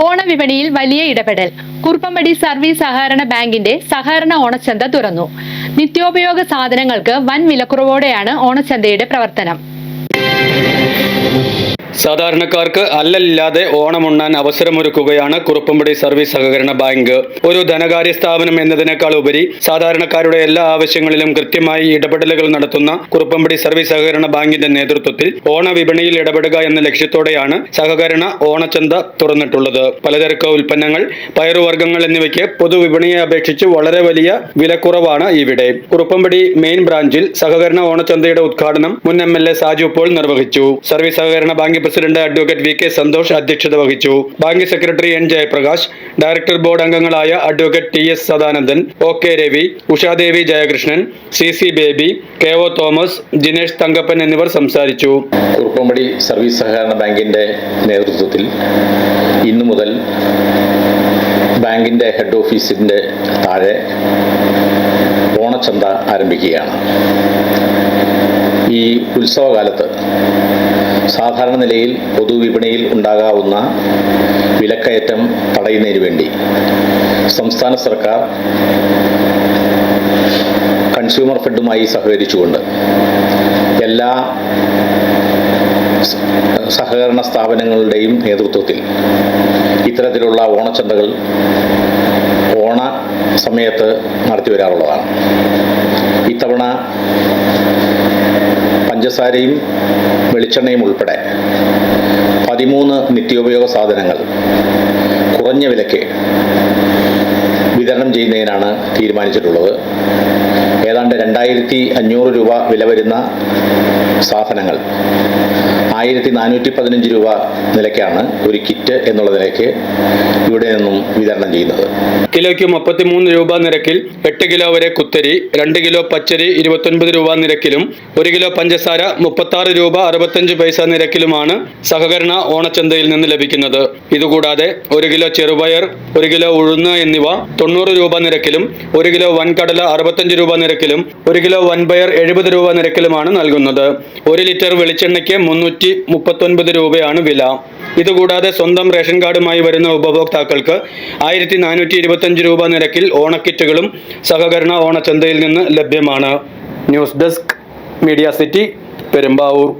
ഓണവിപണിയിൽ വലിയ ഇടപെടൽ. കുറുപ്പമ്പടി സർവീസ് സഹകരണ ബാങ്കിന്റെ സഹകരണ ഓണച്ചന്ത തുറന്നു. നിത്യോപയോഗ സാധനങ്ങൾക്ക് വൻ വിലക്കുറവോടെയാണ് ഓണച്ചന്തയുടെ പ്രവർത്തനം. സാധാരണക്കാർക്ക് അല്ലല്ലാതെ ഓണമുണ്ണാൻ അവസരമൊരുക്കുകയാണ് കുറുപ്പമ്പടി സർവീസ് സഹകരണ ബാങ്ക്. ഒരു ധനകാര്യ സ്ഥാപനം എന്നതിനേക്കാൾ ഉപരി സാധാരണക്കാരുടെ എല്ലാ ആവശ്യങ്ങളിലും കൃത്യമായി ഇടപെടലുകൾ നടത്തുന്ന കുറുപ്പമ്പടി സർവീസ് സഹകരണ ബാങ്കിന്റെ നേതൃത്വത്തിൽ ഓണ വിപണിയിൽ ഇടപെടുക എന്ന ലക്ഷ്യത്തോടെയാണ് സഹകരണ ഓണച്ചന്ത തുറന്നിട്ടുള്ളത്. പലചരക്ക് ഉൽപ്പന്നങ്ങൾ പയറുവർഗങ്ങൾ എന്നിവയ്ക്ക് പൊതുവിപണിയെ അപേക്ഷിച്ച് വളരെ വലിയ വിലക്കുറവാണ് ഇവിടെ. കുറുപ്പമ്പടി മെയിൻ ബ്രാഞ്ചിൽ സഹകരണ ഓണച്ചന്തയുടെ ഉദ്ഘാടനം മുൻ M L A Saju Paul നിർവഹിച്ചു. സർവീസ് സഹകരണ bank president advocate V K Santhosh അധ്യക്ഷത വഹിച്ചു. Bank secretary N Jayaprakash director board അംഗങ്ങളായ advocate T S Sadanandan O K Ravi Ushadevi Jayakrishnan C C Baby K O Thomas Jinesh Thankappan എന്നിവർ സംസാരിച്ചു. Kuruppampady service സഹകരണ ബാങ്കിന്റെ നേതൃത്വത്തിൽ ഇന്നു മുതൽ ബാങ്കിന്റെ ഹെഡ് ഓഫീസിന്റെ താഴെ ഓണച്ചന്ത ആരംഭിക്കുകയാണ്. ഈ ഉത്സവകാലത്ത് സാധാരണ നിലയിൽ പൊതുവിപണിയിൽ ഉണ്ടാകാവുന്ന വിലക്കയറ്റം തടയുന്നതിന് വേണ്ടി സംസ്ഥാന സർക്കാർ കൺസ്യൂമർ ഫെഡുമായി സഹകരിച്ചുകൊണ്ട് എല്ലാ സഹകരണ സ്ഥാപനങ്ങളുടെയും നേതൃത്വത്തിൽ ഇത്തരത്തിലുള്ള ഓണച്ചന്തകൾ ഓണ സമയത്ത് നടത്തി വരാറുള്ളതാണ് ഇത്തവണ പഞ്ചസാരയും വെളിച്ചെണ്ണയും ഉൾപ്പെടെ പതിമൂന്ന് നിത്യോപയോഗ സാധനങ്ങൾ കുറഞ്ഞ വിലയ്ക്ക് വിതരണം ചെയ്യുന്നതിനാണ് തീരുമാനിച്ചിട്ടുള്ളത്. ഏതാണ്ട് രണ്ടായിരത്തി അഞ്ഞൂറ് രൂപ വില വരുന്ന സാധനങ്ങൾ. ആയിരത്തി നാനൂറ്റി പതിനഞ്ച് രൂപ നിലയ്ക്കാണ് ഒരു കിറ്റ് എന്നുള്ള നിലയ്ക്ക് ഇവിടെ നിന്നും വിതരണം ചെയ്യുന്നത്. കിലോയ്ക്ക് മുപ്പത്തിമൂന്ന് രൂപ നിരക്കിൽ എട്ട് കിലോ വരെ കുത്തരി രണ്ട് കിലോ പച്ചരി ഇരുപത്തൊൻപത് രൂപ നിരക്കിലും ഒരു കിലോ പഞ്ചസാര മുപ്പത്തി രൂപ അറുപത്തഞ്ച് പൈസ നിരക്കിലുമാണ് സഹകരണ ഓണച്ചന്തയിൽ നിന്ന് ലഭിക്കുന്നത്. ഇതുകൂടാതെ ഒരു കിലോ ചെറുപയർ ഒരു കിലോ ഉഴുന്ന് എന്നിവ തൊണ്ണൂറ് രൂപ നിരക്കിലും ഒരു കിലോ വൻകടല അറുപത്തഞ്ച് രൂപ നിരക്കിലും ഒരു കിലോ വൻപയർ എഴുപത് രൂപ നിരക്കിലുമാണ് നൽകുന്നത്. ഒരു ലിറ്റർ വെളിച്ചെണ്ണയ്ക്ക് മുന്നൂറ്റി നൂറ്റി മുപ്പത്തൊൻപത് രൂപയാണ് വില. ഇതുകൂടാതെ സ്വന്തം റേഷൻ കാർഡുമായി വരുന്ന ഉപഭോക്താക്കൾക്ക് ആയിരത്തി നാനൂറ്റി ഇരുപത്തഞ്ച് രൂപ നിരക്കിൽ ഓണക്കിറ്റുകളും സഹകരണ ഓണച്ചന്തയിൽ നിന്ന് ലഭ്യമാണ്. News desk media city Perumbavoor.